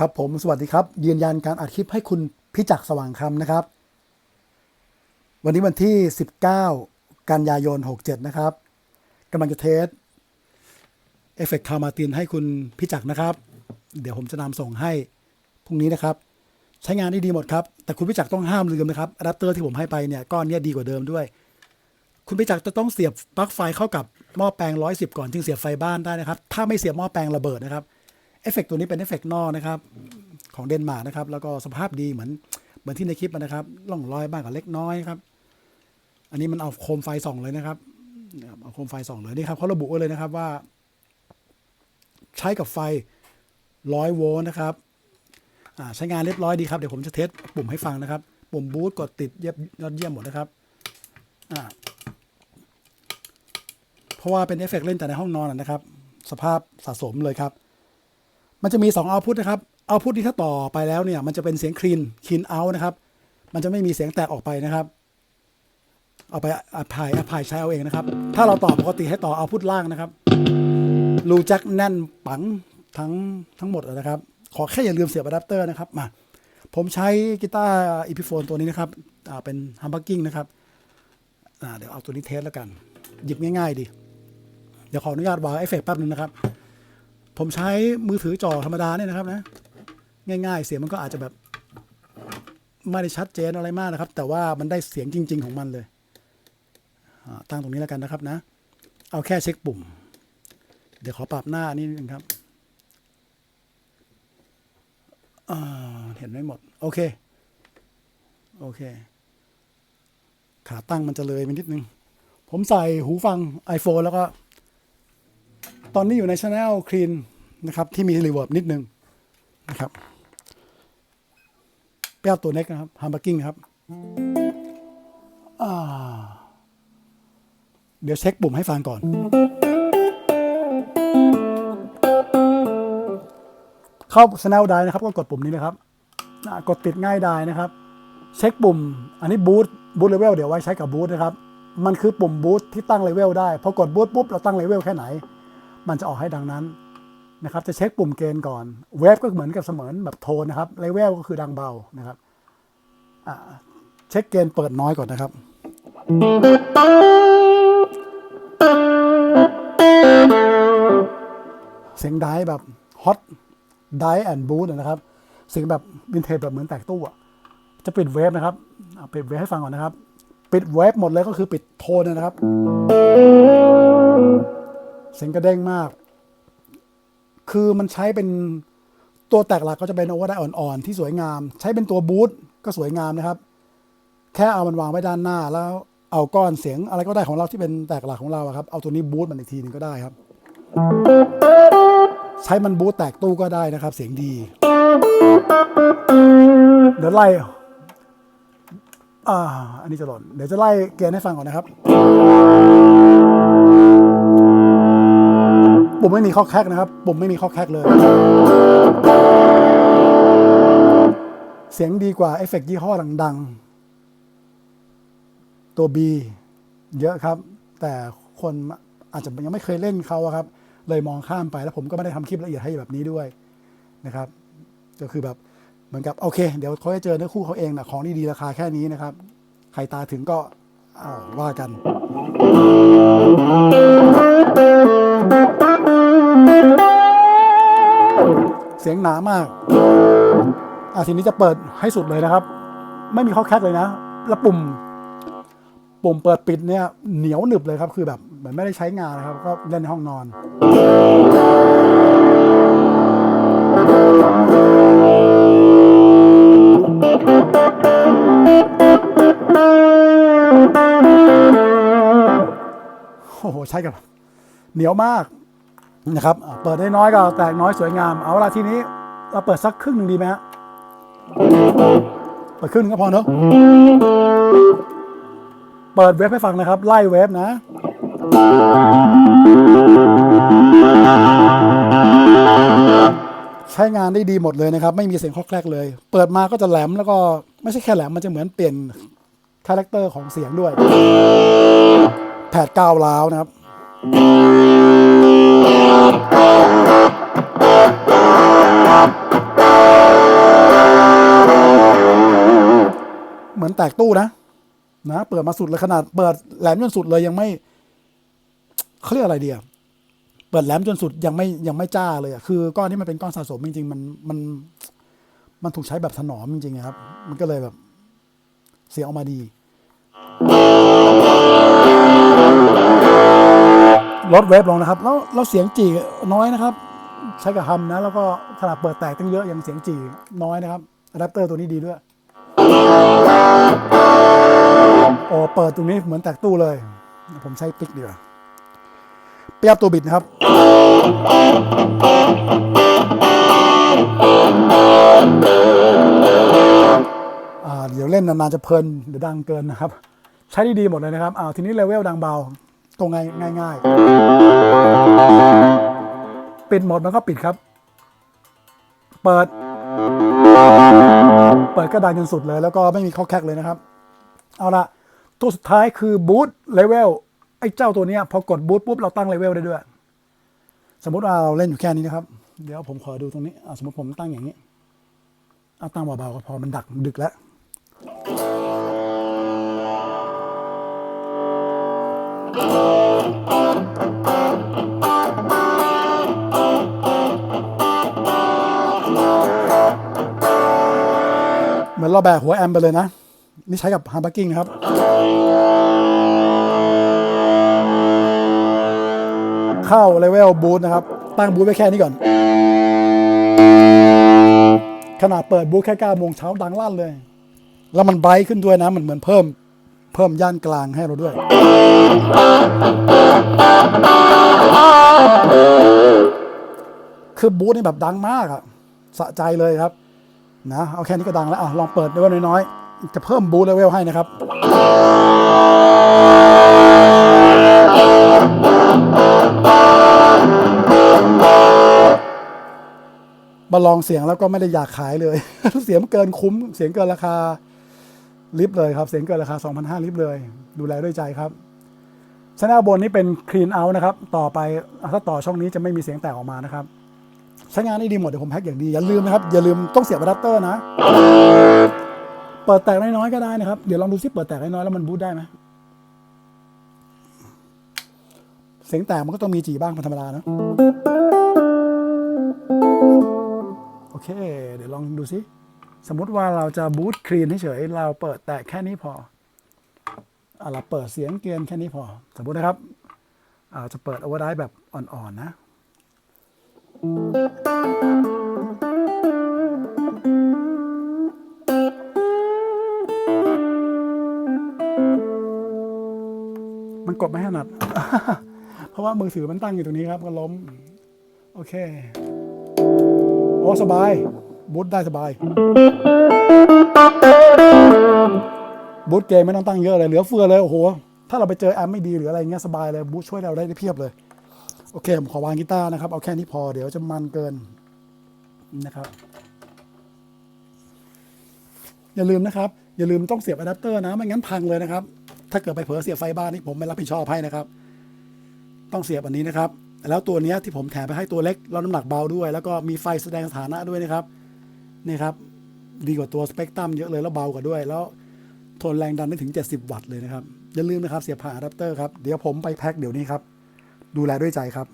ครับผมสวัสดีครับ ยืนยันการอัดคลิปให้คุณพิจักสว่างคำนะครับ วันนี้วันที่ 19 กันยายน 67 นะครับกำลังจะเทสเอฟเฟกต์คามาตินให้คุณพิจักนะครับ เดี๋ยวผมจะนำส่งให้พรุ่งนี้นะครับ ใช้งานได้ดีหมดครับ แต่คุณพิจักต้องห้ามลืมนะครับอะแดปเตอร์ที่ผมให้ไปเนี่ยก้อนนี้ดีกว่าเดิมด้วย คุณพิจักจะต้องเสียบปลั๊กไฟเข้ากับหม้อแปลง 110 ก่อนจึงเสียบไฟบ้านได้นะครับ ถ้าไม่เสียบหม้อแปลงระเบิดนะครับ เอฟเฟกต์ตัวนี้เป็นเอฟเฟกต์นอกนะครับของเดนมาร์กนะครับ แล้วก็สภาพดีเหมือนเหมือนที่ในคลิปนะครับล่องรอยบ้างกับเล็กน้อยครับ อันนี้มันเอาโคมไฟส่องเลยนะครับเอาโคมไฟส่องเลยนี่ครับเขาระบุไว้เลยนะครับว่า ใช้กับไฟร้อยโวลต์นะครับใช้งานเรียบร้อยดีครับ เดี๋ยวผมจะเทสปุ่มให้ฟังนะครับ ปุ่มบูตกดติดเยี่ยมยอดเยี่ยมหมดนะครับเพราะว่าเป็นเอฟเฟกต์เล่นแต่ในห้องนอนนะครับ สภาพสะสมเลยครับ มันจะมี2เอาพุทนะครับเอาพุทที่ถ้าต่อไปแล้วเนี่ย มันจะเป็นเสียงคลีนคลีนเอานะครับ มันจะไม่มีเสียงแตกออกไปนะครับ เอาไปอัพายอัพายใช้เอาเองนะครับ ถ้าเราต่อปกติให้ต่อเอาพุทล่างนะครับ รูแจ็คแน่นปังทั้งทั้งหมดเลยนะครับ ขอแค่อย่าลืมเสียบอะแดปเตอร์นะครับ มา ผมใช้กีตาร์อีพิโฟนตัวนี้นะครับอ่าเป็นฮัมบักกิ้งนะครับอ่าเดี๋ยวเอาตัวนี้เทสแล้วกัน หยิบง่ายๆดี เดี๋ยวขออนุญาตวางเอฟเฟกต์แป๊บนึงนะครับ ผมใช้มือถือจอธรรมดาเนี่ยนะครับนะ ง่าย ๆ เสียงมันก็อาจจะแบบ ไม่ได้ชัดเจนอะไรมากนะครับ แต่ว่ามันได้เสียงจริง ๆ ของมันเลยตั้งตรงนี้แล้วกันนะครับนะ เอาแค่เช็คปุ่ม เดี๋ยวขอปรับหน้านี่นึงครับเห็นไม่หมด โอเค โอเค ขาตั้งมันจะเลยไปนิดนึง ผมใส่หูฟัง iPhone แล้วก็ ตอนนี้อยู่ในช anel clean นะครับที่มีรีเวิร์บนิดนึงนะครับเปรี้ยวตัวเน็กนะครับฮัมบักกิ้งครับเดี๋ยวเช็คปุ่มให้ฟังก่อน เข้า channel ได้นะครับ ก็กดปุ่มนี้นะครับกดติดง่ายได้นะครับ เช็คปุ่ม อันนี้บูทบูทเลเวลเดี๋ยวไว้ใช้กับบูทนะครับ มันคือปุ่มบูทที่ตั้งเลเวลได้พอกดบูทปุ๊บเราตั้งเลเวลแค่ไหน มันจะออกให้ดังนั้นนะครับ จะเช็คปุ่มเกณฑ์ก่อนเวฟก็เหมือนกับเสมือนแบบโทนนะครับเลเวลก็คือดังเบานะครับเช็คเกณฑ์เปิดน้อยก่อนนะครับ เสียงไดแบบฮอตไดแอนด์บูทนะครับ เสียงแบบวินเทจแบบเหมือนแตกตู้อะจะปิดเวฟนะครับเอาปิดเวฟให้ฟังก่อนนะครับ ปิดเวฟหมดเลยก็คือปิดโทนนะครับ เสียงกระเด้งมาก คือมันใช้เป็นตัวแตกหลักก็จะเป็นโอเวอร์ไดอ่อนๆ ที่สวยงาม ใช้เป็นตัวบูทก็สวยงามนะครับ แค่เอามันวางไว้ด้านหน้าแล้วเอาก้อนเสียงอะไรก็ได้ของเราที่เป็นแตกหลักของเราครับ เอาตัวนี้บูทมันอีกทีหนึงก็ได้ครับ ใช้มันบูทแตกตู้ก็ได้นะครับ เสียงดี เดี๋ยวไล่อ่าอันนี้จะหล่น เดี๋ยวจะไล่เกณฑ์ให้ฟังก่อนนะครับ ปุ่มไม่มีข้อแคกนะครับ ปุ่มไม่มีข้อแคกเลย เสียงดีกว่าเอฟเฟกต์ยี่ห้อดังๆ ตัว B เยอะครับ แต่คนอาจจะยังไม่เคยเล่นเขาอะครับ เลยมองข้ามไปแล้วผมก็ไม่ได้ทำคลิปละเอียดให้แบบนี้ด้วยนะครับ ก็คือแบบเหมือนกับโอเค เดี๋ยวเขาจะเจอเนื้อคู่เขาเองนะของดีๆราคาแค่นี้นะครับ ใครตาถึงก็ว่ากันามาก อะทีนี้จะเปิดให้สุดเลยนะครับ ไม่มีข้อแคกเลยนะ แล้วปุ่ม ปุ่มเปิดปิดเนี่ยเหนียวหนึบเลยครับ คือแบบเหมือนไม่ได้ใช้งานนะครับ ก็เล่นในห้องนอนโอ้โห ใช้กับเหนียวมากนะครับ เปิดได้น้อยก็แตกน้อยสวยงาม เอาละทีนี้ เราเปิดสักครึ่งหนึ่งดีไหมฮะ เปิดครึ่งหนึงก็พอเนอะเปิดเว็บให้ฟังนะครับ ไล่เว็บนะใช้งานได้ดีหมดเลยนะครับ ไม่มีเสียงคอกแคกเลย เปิดมาก็จะแหลมแล้วก็ไม่ใช่แค่แหลมมันจะเหมือนเปลี่ยนคาแรคเตอร์ของเสียงด้วย แผดก้าวร้าวนะครับ แตกตู้นะนะเปิดมาสุดเลยขนาดเปิดแหลมจนสุดเลยยังไม่เขาเรียกอะไรเดียเปิดแหลมจนสุดยังไม่ยังไม่จ้าเลยคือก้อนที่มันเป็นก้อนสะสมจริงๆมันมันมันถูกใช้แบบถนอมจริงๆครับ มันก็เลยแบบ เสียงออกมาดี ลดเวฟลงนะครับ แล้วแล้วเสียงจีน้อยนะครับ ใช้กับฮัมนะ แล้วก็ขนาดเปิดแตกตั้งเยอะยังเสียงจีน้อยนะครับอะแดปเตอร์ตัวนี้ดีด้วย โอ้เปิดตรงนี้เหมือนแตกตู้เลย ผมใช้ปิกเดียวเปียบตัวบิดนะครับเดี๋ยวเล่นนานๆจะเพลินเดี๋ยวดังเกินนะครับ ใช้ด้ดีหมดเลยนะครับอ่าวทีนี้เลเวลดังเบาตรงง่ายง่ายๆ ปิดหมดมันก็ปิดครับ เปิด เปิดก็ดังจนสุดเลย แล้วก็ไม่มีข้อแคกเลยนะครับ เอาละตัวสุดท้ายคือบูทเลเวลไอ้เจ้าตัวเนี้ยพอกดบูทปุ๊บเราตั้งเลเวลได้ด้วย สมมติว่าเราเล่นอยู่แค่นี้นะครับ เดี๋ยวผมขอดูตรงนี้สมมติผมตั้งอย่างนี้เอาตั้งเบาๆก็พอมันดักดึกแล้วเห เราแบกหัวแอมไปเลยนะ นี่ใช้กับฮาร์บักกิ้งนะครับ เข้าเลเวลบูทนะครับ ตั้งบูทไว้แค่นี้ก่อน ขนาดเปิดบูธแค่9โมงเช้าดังลั่นเลย แล้วมันไบรท์ขึ้นด้วยนะมันเหมือนเพิ่ม เพิ่มย่านกลางให้เราด้วยคือบูธนี่แบบดังมากอะสะใจเลยครับ นะเอาแค่นี้ก็ดังแล้วอะลองเปิดเลเวลน้อยๆ จะเพิ่มบูเลเวลให้นะครับ มาลองเสียงแล้วก็ไม่ได้อยากขายเลย เสียงเกินคุ้ม เสียงเกินราคาลิฟต์เลยครับ เสียงเกินราคา 2,500ลิฟต์เลย ดูแลด้วยใจครับชแนลบนนี้เป็นคลีนเอานะครับ ต่อไปถ้าต่อช่องนี้จะไม่มีเสียงแตกออกมานะครับ ใช้งานได้ดีหมดเดี๋ยวผมแพ็กอย่างดีอย่าลืมนะครับอย่าลืมต้องเสียบอะแดปเตอร์นะ เปิดแตกน้อยๆก็ได้นะครับ เดี๋ยวลองดูซิเปิดแตกน้อยๆแล้วมันบูทได้ไหมเสียงแตกมันก็ต้องมีจีบ้างเป็นธรรมดานะโอเค เดี๋ยวลองดูซิ สมมติว่าเราจะบูตคลีนเฉยๆเราเปิดแต่แค่นี้พออะเราเปิดเสียงเกียนแค่นี้พอ สมมตินะครับอาจะเปิดโอเวอร์ไดแบบอ่อนๆนะ มันกดไม่ถนัด เพราะว่ามือถือมันตั้งอยู่ตรงนี้ครับ ก็ล้ม โอเค โอ้ สบาย บูทได้สบาย บูทเกมไม่ต้องตั้งเยอะเลย เหลือเฟือเลย โอ้โห ถ้าเราไปเจอแอมไม่ดีหรืออะไรเงี้ยสบายเลย บูทช่วยเราได้เพียบเลย โอเค ผมขอวางกีตาร์นะครับ เอาแค่นี้พอเดี๋ยวจะมันเกินนะครับ อย่าลืมนะครับ อย่าลืมต้องเสียบอะแดปเตอร์นะ ไม่งั้นพังเลยนะครับ ถ้าเกิดไปเผลอเสียบไฟบ้านนี่ผมไม่รับผิดชอบให้นะครับ ต้องเสียบอันนี้นะครับ แล้วตัวนี้ที่ผมแถมไปให้ตัวเล็กแล้วน้ำหนักเบาด้วย แล้วก็มีไฟแสดงสถานะด้วยนะครับนี่ครับ ดีกว่าตัวสเปกตรัมเยอะเลยแล้วเบากว่าด้วย แล้วทนแรงดันได้ถึง 70 วัตต์เลยนะครับอย่าลืมนะครับเสียบผ่านอะแดปเตอร์ครับเดี๋ยวผมไปแพ็คเดี๋ยวนี้ครับ ดูแลด้วยใจครับ